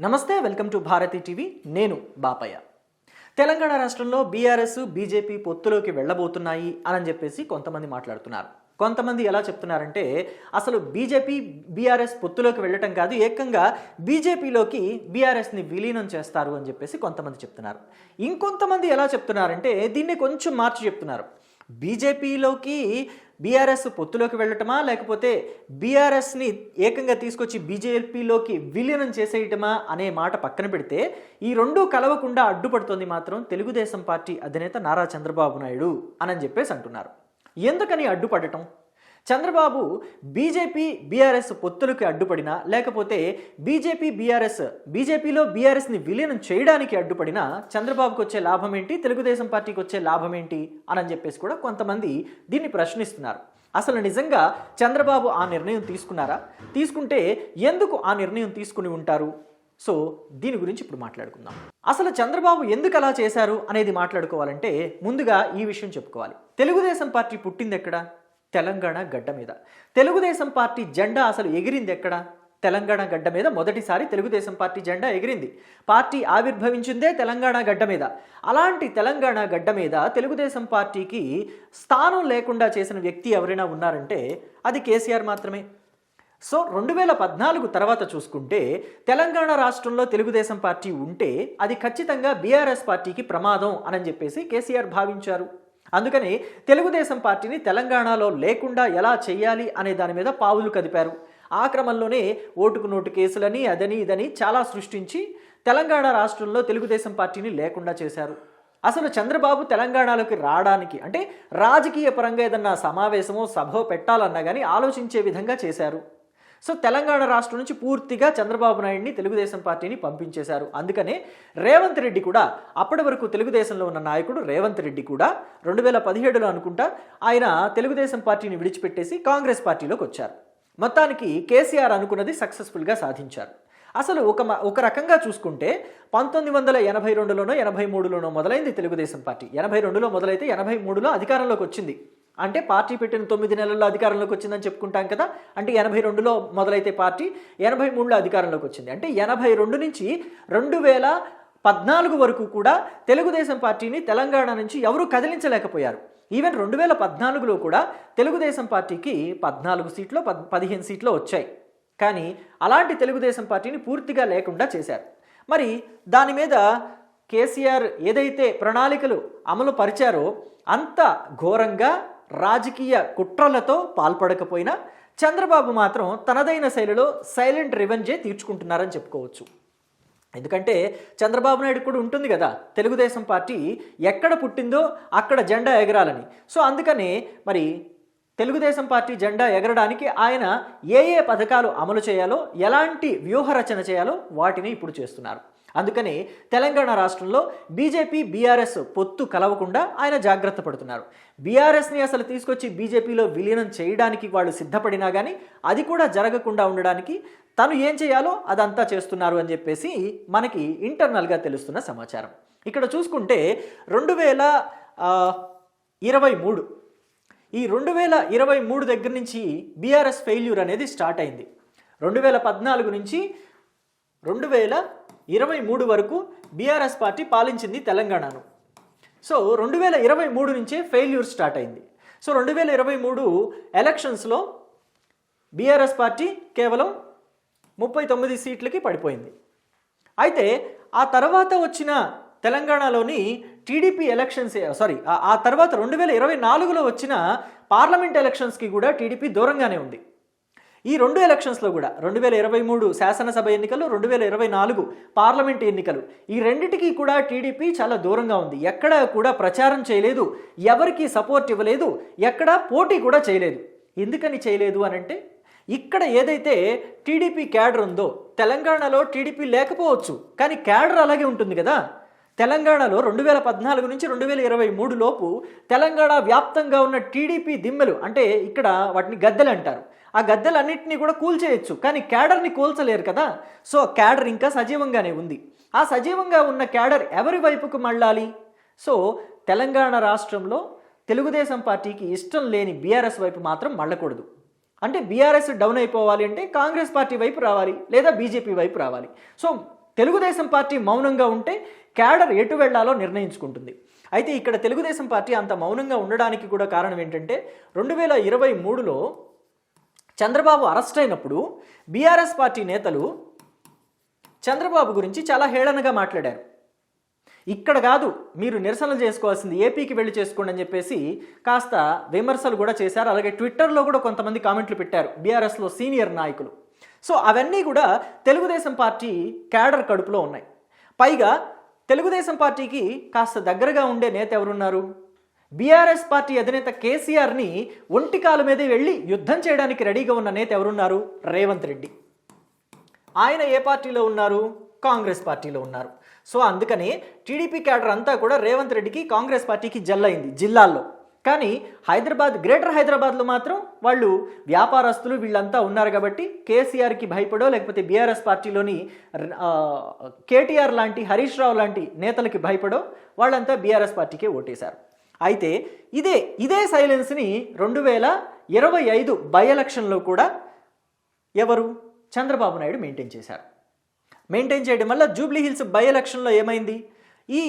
నమస్తే welcome to Bharati TV. నేను బాపయ్య. తెలంగాణ రాష్ట్రంలో బీఆర్ఎస్ బీజేపీ పొత్తులోకి వెళ్ళబోతున్నాయి అని చెప్పేసి కొంతమంది మాట్లాడుతున్నారు. కొంతమంది ఎలా చెప్తున్నారంటే అసలు బీజేపీ బీఆర్ఎస్ పొత్తులోకి వెళ్ళటం కాదు ఏకంగా బీజేపీలోకి బీఆర్ఎస్ని విలీనం చేస్తారు అని చెప్పేసి కొంతమంది చెప్తున్నారు. ఇంకొంతమంది ఎలా చెప్తున్నారంటే దీన్ని కొంచెం మార్చి చెప్తున్నారు. బీజేపీలోకి బీఆర్ఎస్ పొత్తులోకి వెళ్ళటమా లేకపోతే బీఆర్ఎస్ని ఏకంగా తీసుకొచ్చి బీజేపీలోకి విలీనం చేసేయటమా అనే మాట పక్కన పెడితే ఈ రెండు కలవకుండా అడ్డుపడుతోంది మాత్రం తెలుగుదేశం పార్టీ అధినేత నారా చంద్రబాబు నాయుడు అని చెప్పేసి అంటున్నారు. ఎందుకని అడ్డుపడటం? చంద్రబాబు బీజేపీ బీఆర్ఎస్ పొత్తులకి అడ్డుపడినా లేకపోతే బీజేపీ బీఆర్ఎస్ బీజేపీలో బీఆర్ఎస్ని విలీనం చేయడానికి అడ్డుపడినా చంద్రబాబుకు వచ్చే లాభం ఏంటి? తెలుగుదేశం పార్టీకి వచ్చే లాభం ఏంటి? అని చెప్పేసి కూడా కొంతమంది దీన్ని ప్రశ్నిస్తున్నారు. అసలు నిజంగా చంద్రబాబు ఆ నిర్ణయం తీసుకున్నారా? తీసుకుంటే ఎందుకు ఆ నిర్ణయం తీసుకుని ఉంటారు? సో దీని గురించి ఇప్పుడు మాట్లాడుకుందాం. అసలు చంద్రబాబు ఎందుకు అలా చేశారు అనేది మాట్లాడుకోవాలంటే ముందుగా ఈ విషయం చెప్పుకోవాలి. తెలుగుదేశం పార్టీ పుట్టింది ఎక్కడ? తెలంగాణ గడ్డ మీద. తెలుగుదేశం పార్టీ జెండా అసలు ఎగిరింది ఎక్కడ? తెలంగాణ గడ్డ మీద మొదటిసారి తెలుగుదేశం పార్టీ జెండా ఎగిరింది. పార్టీ ఆవిర్భవించిందే తెలంగాణ గడ్డ మీద. అలాంటి తెలంగాణ గడ్డ మీద తెలుగుదేశం పార్టీకి స్థానం లేకుండా చేసిన వ్యక్తి ఎవరైనా ఉన్నారంటే అది కేసీఆర్ మాత్రమే. సో రెండు వేల పద్నాలుగు తర్వాత చూసుకుంటే తెలంగాణ రాష్ట్రంలో తెలుగుదేశం పార్టీ ఉంటే అది ఖచ్చితంగా బీఆర్ఎస్ పార్టీకి ప్రమాదం అని చెప్పేసి కేసీఆర్ భావించారు. అందుకని తెలుగుదేశం పార్టీని తెలంగాణలో లేకుండా ఎలా చేయాలి అనే దాని మీద పావులు కదిపారు. ఆ క్రమంలోనే ఓటుకు నోటు కేసులని అదని ఇదని చాలా సృష్టించి తెలంగాణ రాష్ట్రంలో తెలుగుదేశం పార్టీని లేకుండా చేశారు. అసలు చంద్రబాబు తెలంగాణలోకి రావడానికి అంటే రాజకీయ పరంగా ఏదన్నా సమావేశమో సభో పెట్టాలన్నా కానీ ఆలోచించే విధంగా చేశారు. సో తెలంగాణ రాష్ట్రం నుంచి పూర్తిగా చంద్రబాబు నాయుడిని తెలుగుదేశం పార్టీని పంపించేశారు. అందుకనే రేవంత్ రెడ్డి కూడా అప్పటి వరకు తెలుగుదేశంలో ఉన్న నాయకుడు రేవంత్ రెడ్డి కూడా రెండు వేల పదిహేడులో అనుకుంటా ఆయన తెలుగుదేశం పార్టీని విడిచిపెట్టేసి కాంగ్రెస్ పార్టీలోకి వచ్చారు. మొత్తానికి కేసీఆర్ అనుకున్నది సక్సెస్ఫుల్గా సాధించారు. అసలు ఒక మ- ఒక రకంగా చూసుకుంటే పంతొమ్మిది వందల ఎనభై రెండులోనో ఎనభై మూడులోనో మొదలైంది తెలుగుదేశం పార్టీ. ఎనభై రెండులో మొదలైతే ఎనభై మూడులో అధికారంలోకి వచ్చింది. అంటే పార్టీ పెట్టిన తొమ్మిది నెలల్లో అధికారంలోకి వచ్చిందని చెప్పుకుంటాం కదా. అంటే ఎనభై రెండులో మొదలైతే పార్టీ ఎనభై మూడులో అధికారంలోకి వచ్చింది. అంటే ఎనభై రెండు నుంచి రెండు వేల పద్నాలుగు వరకు కూడా తెలుగుదేశం పార్టీని తెలంగాణ నుంచి ఎవరూ కదిలించలేకపోయారు. ఈవెన్ రెండు వేల పద్నాలుగులో కూడా తెలుగుదేశం పార్టీకి పద్నాలుగు సీట్లు పద్ పదిహేను సీట్లు వచ్చాయి. కానీ అలాంటి తెలుగుదేశం పార్టీని పూర్తిగా లేకుండా చేశారు. మరి దాని మీద కేసీఆర్ ఏదైతే ప్రణాళికలు అమలు పరిచారో అంత ఘోరంగా రాజకీయ కుట్రలతో పాల్పడకపోయినా చంద్రబాబు మాత్రం తనదైన శైలిలో సైలెంట్ రివెంజే తీర్చుకుంటున్నారని చెప్పుకోవచ్చు. ఎందుకంటే చంద్రబాబు నాయుడు కూడా ఉంటుంది కదా తెలుగుదేశం పార్టీ ఎక్కడ పుట్టిందో అక్కడ జెండా ఎగరాలని. సో అందుకనే మరి తెలుగుదేశం పార్టీ జెండా ఎగరడానికి ఆయన ఏ ఏ పథకాలు అమలు చేయాలో ఎలాంటి వ్యూహ రచన చేయాలో వాటిని ఇప్పుడు చేస్తున్నారు. అందుకని తెలంగాణ రాష్ట్రంలో బీజేపీ బీఆర్ఎస్ పొత్తు కలవకుండా ఆయన జాగ్రత్త పడుతున్నారు. బీఆర్ఎస్ని అసలు తీసుకొచ్చి బీజేపీలో విలీనం చేయడానికి వాళ్ళు సిద్ధపడినా కానీ అది కూడా జరగకుండా ఉండడానికి తను ఏం చేయాలో అదంతా చేస్తున్నారు అని చెప్పేసి మనకి ఇంటర్నల్గా తెలుస్తున్న సమాచారం. ఇక్కడ చూసుకుంటే రెండు వేల ఇరవై మూడు. ఈ రెండు వేల ఇరవై మూడు దగ్గర నుంచి బీఆర్ఎస్ ఫెయిల్యూర్ అనేది స్టార్ట్ అయింది. రెండు వేల పద్నాలుగు నుంచి రెండు వేల ఇరవై మూడు వరకు బీఆర్ఎస్ పార్టీ పాలించింది తెలంగాణను. సో రెండు వేల ఇరవై మూడు నుంచే ఫెయిల్యూర్ స్టార్ట్ అయింది. సో రెండు వేల ఇరవై మూడు ఎలక్షన్స్లో బీఆర్ఎస్ పార్టీ కేవలం ముప్పై తొమ్మిది సీట్లకి పడిపోయింది. అయితే ఆ తర్వాత వచ్చిన తెలంగాణలోని టీడీపీ ఎలక్షన్స్ సారీ ఆ- ఆ తర్వాత రెండు వేల ఇరవై నాలుగులో వచ్చిన పార్లమెంట్ ఎలక్షన్స్కి కూడా టీడీపీ దూరంగానే ఉంది. ఈ రెండు ఎలక్షన్స్లో కూడా రెండు వేల ఇరవై మూడు శాసనసభ ఎన్నికలు రెండు వేల ఇరవై నాలుగు పార్లమెంట్ ఎన్నికలు ఈ రెండిటికి కూడా టీడీపీ చాలా దూరంగా ఉంది. ఎక్కడ కూడా ప్రచారం చేయలేదు ఎవరికి సపోర్ట్ ఇవ్వలేదు ఎక్కడ పోటీ కూడా చేయలేదు. ఎందుకని చేయలేదు అని అంటే ఇక్కడ ఏదైతే టీడీపీ క్యాడర్ ఉందో తెలంగాణలో టీడీపీ లేకపోవచ్చు కానీ క్యాడర్ అలాగే ఉంటుంది కదా. తెలంగాణలో రెండు వేల పద్నాలుగు నుంచి రెండు వేల ఇరవై మూడు లోపు తెలంగాణ వ్యాప్తంగా ఉన్న టీడీపీ దిమ్మెలు అంటే ఇక్కడ వాటిని గద్దెలు అంటారు. ఆ గద్దెలన్నింటినీ కూడా కూల్చేయచ్చు. కానీ క్యాడర్ని కూల్చలేరు కదా. సో క్యాడర్ ఇంకా సజీవంగానే ఉంది. ఆ సజీవంగా ఉన్న క్యాడర్ ఎవరి వైపుకు మళ్ళాలి? సో తెలంగాణ రాష్ట్రంలో తెలుగుదేశం పార్టీకి ఇష్టం లేని బీఆర్ఎస్ వైపు మాత్రం మళ్ళకూడదు. అంటే బీఆర్ఎస్ డౌన్ అయిపోవాలి అంటే కాంగ్రెస్ పార్టీ వైపు రావాలి లేదా బీజేపీ వైపు రావాలి. సో తెలుగుదేశం పార్టీ మౌనంగా ఉంటే క్యాడర్ ఎటు వెళ్ళాలో నిర్ణయించుకుంటుంది. అయితే ఇక్కడ తెలుగుదేశం పార్టీ అంత మౌనంగా ఉండడానికి కూడా కారణం ఏంటంటే రెండు వేల ఇరవై మూడులో చంద్రబాబు అరెస్ట్ అయినప్పుడు బీఆర్ఎస్ పార్టీ నేతలు చంద్రబాబు గురించి చాలా హేళనగా మాట్లాడారు. ఇక్కడ కాదు మీరు నిరసనలు చేసుకోవాల్సింది ఏపీకి వెళ్ళి చేసుకోండి అని చెప్పేసి కాస్త విమర్శలు కూడా చేశారు. అలాగే ట్విట్టర్లో కూడా కొంతమంది కామెంట్లు పెట్టారు బీఆర్ఎస్లో సీనియర్ నాయకులు. సో అవన్నీ కూడా తెలుగుదేశం పార్టీ క్యాడర్ కడుపులో ఉన్నాయి. పైగా తెలుగుదేశం పార్టీకి కాస్త దగ్గరగా ఉండే నేత ఎవరున్నారు? బీఆర్ఎస్ పార్టీ అధినేత కేసీఆర్ని ఒంటి కాలు మీదే వెళ్ళి యుద్ధం చేయడానికి రెడీగా ఉన్న నేత ఎవరున్నారు? రేవంత్ రెడ్డి. ఆయన ఏ పార్టీలో ఉన్నారు? కాంగ్రెస్ పార్టీలో ఉన్నారు. సో అందుకనే టీడీపీ క్యాడర్ అంతా కూడా రేవంత్ రెడ్డికి కాంగ్రెస్ పార్టీకి జల్లైంది జిల్లాల్లో. కానీ హైదరాబాద్ గ్రేటర్ హైదరాబాద్లో మాత్రం వాళ్ళు వ్యాపారస్తులు వీళ్ళంతా ఉన్నారు కాబట్టి కేసీఆర్కి భయపడో లేకపోతే బీఆర్ఎస్ పార్టీలోని కేటీఆర్ లాంటి హరీష్ రావు లాంటి నేతలకి భయపడో వాళ్ళంతా బీఆర్ఎస్ పార్టీకే ఓటేశారు. అయితే ఇదే ఇదే సైలెన్స్ని రెండు వేల ఇరవై ఐదు బై ఎలక్షన్లో కూడా ఎవరు? చంద్రబాబు నాయుడు మెయింటైన్ చేశారు. మెయింటైన్ చేయడం వల్ల జూబ్లీ హిల్స్ బై ఎలక్షన్లో ఏమైంది? ఈ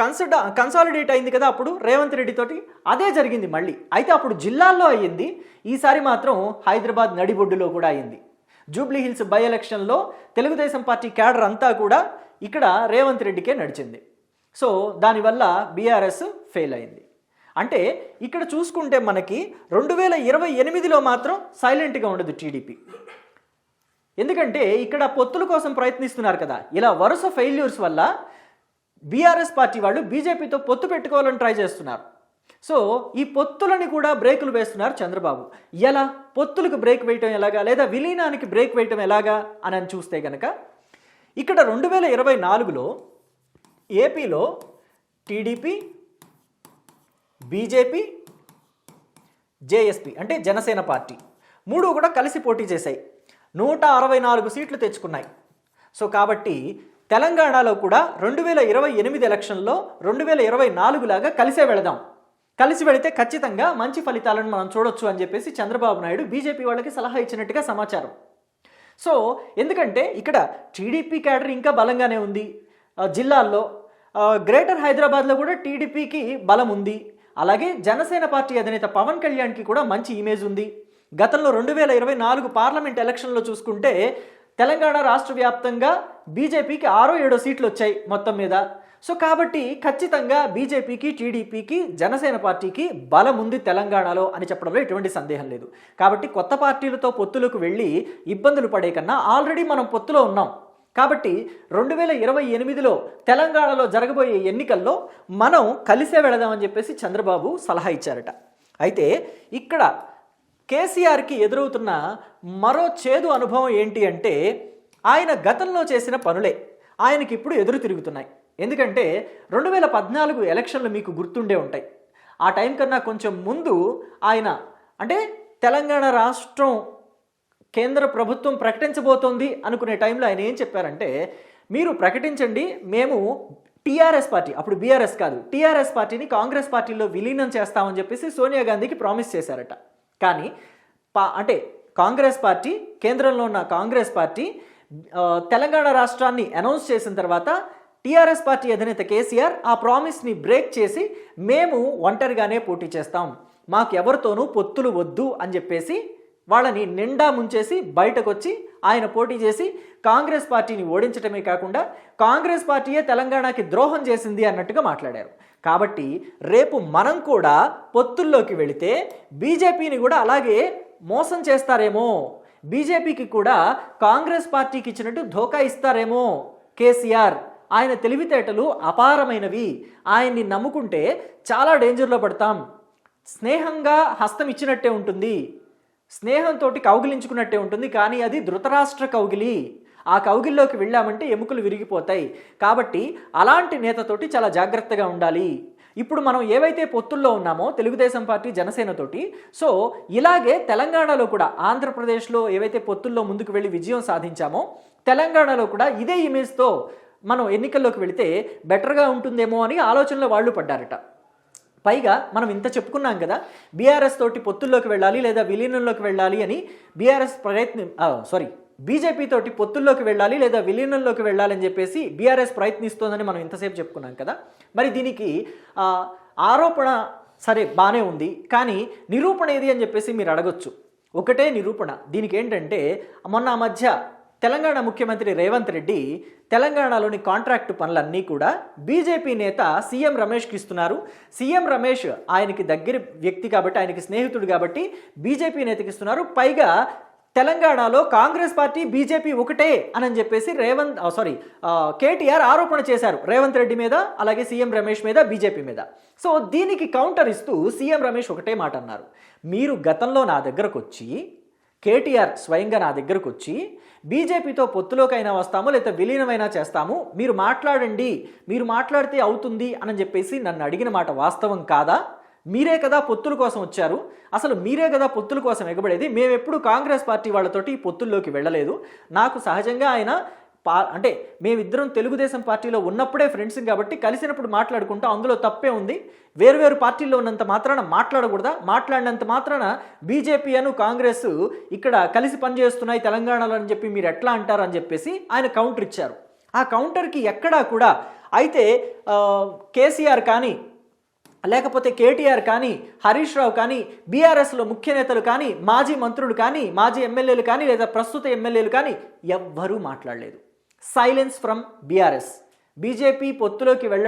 కన్సిడ కన్సాలిడేట్ అయింది కదా అప్పుడు రేవంత్ రెడ్డితోటి అదే జరిగింది మళ్ళీ. అయితే అప్పుడు జిల్లాల్లో అయ్యింది ఈసారి మాత్రం హైదరాబాద్ నడిబొడ్డులో కూడా అయింది జూబ్లీ హిల్స్ బై ఎలక్షన్లో తెలుగుదేశం పార్టీ క్యాడర్ అంతా కూడా ఇక్కడ రేవంత్ రెడ్డికే నడిచింది. సో దానివల్ల బీఆర్ఎస్ ఫెయిల్ అయింది. అంటే ఇక్కడ చూసుకుంటే మనకి రెండు వేల ఇరవై ఎనిమిదిలో మాత్రం సైలెంట్గా ఉండదు టీడీపీ. ఎందుకంటే ఇక్కడ పొత్తుల కోసం ప్రయత్నిస్తున్నారు కదా. ఇలా వరుస ఫెయిల్యూర్స్ వల్ల బీఆర్ఎస్ పార్టీ వాళ్ళు బీజేపీతో పొత్తు పెట్టుకోవాలని ట్రై చేస్తున్నారు. సో ఈ పొత్తులని కూడా బ్రేకులు వేస్తున్నారు చంద్రబాబు. ఎలా? పొత్తులకు బ్రేక్ వేయటం ఎలాగా? లేదా విలీనానికి బ్రేక్ వేయటం ఎలాగా? అని అని చూస్తే కనుక ఇక్కడ రెండు వేల ఇరవై నాలుగులో ఏపీలో టీడీపీ బీజేపీ జేఎస్పీ అంటే జనసేన పార్టీ. మూడు కూడా కలిసి పోటీ చేశాయి. నూట అరవై నాలుగు సీట్లు తెచ్చుకున్నాయి. సో కాబట్టి తెలంగాణలో కూడా రెండు వేల ఇరవై ఎనిమిది ఎలక్షన్లో రెండు వేల ఇరవై నాలుగులాగా కలిసే వెళదాం. కలిసి వెళితే ఖచ్చితంగా మంచి ఫలితాలను మనం చూడొచ్చు అని చెప్పేసి చంద్రబాబు నాయుడు బీజేపీ వాళ్ళకి సలహా ఇచ్చినట్టుగా సమాచారం. సో ఎందుకంటే ఇక్కడ టీడీపీ క్యాడర్ ఇంకా బలంగానే ఉంది. జిల్లాల్లో గ్రేటర్ హైదరాబాద్లో కూడా టీడీపీకి బలం ఉంది. అలాగే జనసేన పార్టీ అధినేత పవన్ కళ్యాణ్కి కూడా మంచి ఇమేజ్ ఉంది. గతంలో రెండు వేల ఇరవై నాలుగు పార్లమెంట్ ఎలక్షన్లో చూసుకుంటే తెలంగాణ రాష్ట్ర వ్యాప్తంగా బీజేపీకి ఆరో ఏడో సీట్లు వచ్చాయి మొత్తం మీద. సో కాబట్టి ఖచ్చితంగా బీజేపీకి టీడీపీకి జనసేన పార్టీకి బలం ఉంది తెలంగాణలో అని చెప్పడంలో ఎటువంటి సందేహం లేదు. కాబట్టి కొత్త పార్టీలతో పొత్తులకు వెళ్ళి ఇబ్బందులు పడే కన్నా ఆల్రెడీ మనం పొత్తులో ఉన్నాం. కాబట్టి రెండు వేల ఇరవై ఎనిమిదిలో తెలంగాణలో జరగబోయే ఎన్నికల్లో మనం కలిసే వెళదామని చెప్పేసి చంద్రబాబు సలహా ఇచ్చారట. అయితే ఇక్కడ కేసీఆర్కి ఎదురవుతున్న మరో చేదు అనుభవం ఏంటి అంటే ఆయన గతంలో చేసిన పనులే ఆయనకి ఇప్పుడు ఎదురు తిరుగుతున్నాయి. ఎందుకంటే రెండు వేల పద్నాలుగు ఎలక్షన్లు మీకు గుర్తుండే ఉంటాయి. ఆ టైం కన్నా కొంచెం ముందు ఆయన అంటే తెలంగాణ రాష్ట్రం కేంద్ర ప్రభుత్వం ప్రకటించబోతోంది అనుకునే టైంలో ఆయన ఏం చెప్పారంటే మీరు ప్రకటించండి మేము టీఆర్ఎస్ పార్టీ అప్పుడు బీఆర్ఎస్ కాదు టీఆర్ఎస్ పార్టీని కాంగ్రెస్ పార్టీలో విలీనం చేస్తామని చెప్పేసి సోనియా గాంధీకి ప్రామిస్ చేశారట. కానీ పా అంటే కాంగ్రెస్ పార్టీ కేంద్రంలో ఉన్న కాంగ్రెస్ పార్టీ తెలంగాణ రాష్ట్రాన్ని అనౌన్స్ చేసిన తర్వాత టీఆర్ఎస్ పార్టీ అధినేత కేసీఆర్ ఆ ప్రామిస్ని బ్రేక్ చేసి మేము ఒంటరిగానే పోటీ చేస్తాం మాకు ఎవరితోనూ పొత్తులు వద్దు అని చెప్పేసి వాళ్ళని నిండా ముంచేసి బయటకు వచ్చి ఆయన పోటీ చేసి కాంగ్రెస్ పార్టీని ఓడించటమే కాకుండా కాంగ్రెస్ పార్టీయే తెలంగాణకి ద్రోహం చేసింది అన్నట్టుగా మాట్లాడారు. కాబట్టి రేపు మనం కూడా పొత్తుల్లోకి వెళితే బీజేపీని కూడా అలాగే మోసం చేస్తారేమో. బీజేపీకి కూడా కాంగ్రెస్ పార్టీకి ఇచ్చినట్టు ధోకా ఇస్తారేమో కేసీఆర్. ఆయన తెలివితేటలు అపారమైనవి. ఆయన్ని నమ్ముకుంటే చాలా డేంజర్లో పడతాం. స్నేహంగా హస్తం ఇచ్చినట్టే ఉంటుంది. స్నేహంతో కౌగిలించుకున్నట్టే ఉంటుంది కానీ అది ధృతరాష్ట్ర కౌగిలి. ఆ కౌగిల్లోకి వెళ్ళామంటే ఎముకలు విరిగిపోతాయి. కాబట్టి అలాంటి నేతతోటి చాలా జాగ్రత్తగా ఉండాలి. ఇప్పుడు మనం ఏవైతే పొత్తుల్లో ఉన్నామో తెలుగుదేశం పార్టీ జనసేనతోటి సో ఇలాగే తెలంగాణలో కూడా ఆంధ్రప్రదేశ్లో ఏవైతే పొత్తుల్లో ముందుకు వెళ్ళి విజయం సాధించామో తెలంగాణలో కూడా ఇదే ఇమేజ్తో మనం ఎన్నికల్లోకి వెళితే బెటర్గా ఉంటుందేమో అని ఆలోచనలో వాళ్ళు పడ్డారట. పైగా మనం ఇంత చెప్పుకున్నాం కదా బీఆర్ఎస్ తోటి పొత్తుల్లోకి వెళ్ళాలి లేదా విలీనంలోకి వెళ్ళాలి అని బీఆర్ఎస్ ప్రయత్నం సారీ బీజేపీ తోటి పొత్తుల్లోకి వెళ్ళాలి లేదా విలీనంలోకి వెళ్ళాలని చెప్పేసి బీఆర్ఎస్ ప్రయత్నిస్తోందని మనం ఇంతసేపు చెప్పుకున్నాం కదా. మరి దీనికి ఆరోపణ సరే బాగానే ఉంది కానీ నిరూపణ ఏది అని చెప్పేసి మీరు అడగొచ్చు. ఒకటే నిరూపణ. దీనికి ఏంటంటే మొన్న ఆ మధ్య తెలంగాణ ముఖ్యమంత్రి రేవంత్ రెడ్డి తెలంగాణలోని కాంట్రాక్టు పనులన్నీ కూడా బీజేపీ నేత సీఎం రమేష్కి ఇస్తున్నారు. సీఎం రమేష్ ఆయనకి దగ్గర వ్యక్తి కాబట్టి ఆయనకి స్నేహితుడు కాబట్టి బీజేపీ నేతకి ఇస్తున్నారు. పైగా తెలంగాణలో కాంగ్రెస్ పార్టీ బీజేపీ ఒకటే అని చెప్పేసి రేవంత్ సారీ కేటీఆర్ ఆరోపణ చేశారు. రేవంత్ రెడ్డి మీద అలాగే సీఎం రమేష్ మీద బీజేపీ మీద. సో దీనికి కౌంటర్ ఇస్తూ సీఎం రమేష్ ఒకటే మాట అన్నారు. మీరు గతంలో నా దగ్గరకు వచ్చి కేటీఆర్ స్వయంగా నా దగ్గరకు వచ్చి బీజేపీతో పొత్తులోకైనా వస్తాము లేదా విలీనమైనా చేస్తాము మీరు మాట్లాడండి మీరు మాట్లాడితే అవుతుంది అని చెప్పేసి నన్ను అడిగిన మాట వాస్తవం కాదా? మీరే కదా పొత్తుల కోసం వచ్చారు. అసలు మీరే కదా పొత్తుల కోసం ఎగబడేది. మేము ఎప్పుడు కాంగ్రెస్ పార్టీ వాళ్ళతోటి ఈ పొత్తుల్లోకి వెళ్ళలేదు. నాకు సహజంగా ఆయన పా అంటే మేమిద్దరం తెలుగుదేశం పార్టీలో ఉన్నప్పుడే ఫ్రెండ్స్ కాబట్టి కలిసినప్పుడు మాట్లాడుకుంటాం. అందులో తప్పే ఉంది. వేరువేరు పార్టీల్లో ఉన్నంత మాత్రాన మాట్లాడకూడదా? మాట్లాడినంత మాత్రాన బీజేపీ అను కాంగ్రెస్ ఇక్కడ కలిసి పనిచేస్తున్నాయి తెలంగాణలో అని చెప్పి మీరు ఎట్లా అంటారు అని చెప్పేసి ఆయన కౌంటర్ ఇచ్చారు. ఆ కౌంటర్కి ఎక్కడా కూడా అయితే కేసీఆర్ కానీ లేకపోతే కేటీఆర్ కానీ హరీష్ రావు కానీ బీఆర్ఎస్లో ముఖ్య నేతలు కానీ మాజీ మంత్రులు కానీ మాజీ ఎమ్మెల్యేలు కానీ లేదా ప్రస్తుత ఎమ్మెల్యేలు కానీ ఎవ్వరూ మాట్లాడలేదు. Silence from BRS. బీజేపీ పొత్తులోకి వెళ్ళ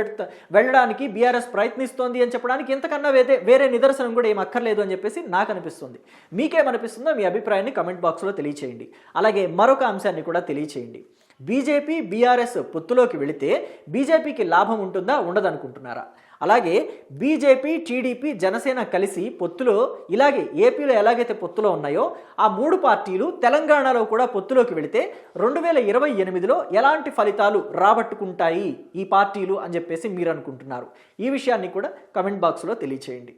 వెళ్ళడానికి బీఆర్ఎస్ ప్రయత్నిస్తోంది అని చెప్పడానికి ఇంతకన్నా వేరే వేరే నిదర్శనం కూడా ఏం అక్కర్లేదు అని చెప్పేసి నాకు అనిపిస్తుంది. మీకేమనిపిస్తుందో మీ అభిప్రాయాన్ని కమెంట్ బాక్స్లో తెలియచేయండి. అలాగే మరొక అంశాన్ని కూడా తెలియచేయండి. బీజేపీ బీఆర్ఎస్ పొత్తులోకి వెళితే బీజేపీకి లాభం ఉంటుందా ఉండదనుకుంటున్నారా? అలాగే బీజేపీ టీడీపీ జనసేన కలిసి పొత్తులో ఇలాగే ఏపీలో ఎలాగైతే పొత్తులో ఉన్నాయో ఆ మూడు పార్టీలు తెలంగాణలో కూడా పొత్తులోకి వెళితే రెండు వేల ఇరవై ఎనిమిదిలో ఎలాంటి ఫలితాలు రాబట్టుకుంటాయి ఈ పార్టీలు అని చెప్పేసి మీరు అనుకుంటున్నారు. ఈ విషయాన్ని కూడా కమెంట్ బాక్స్లో తెలియచేయండి.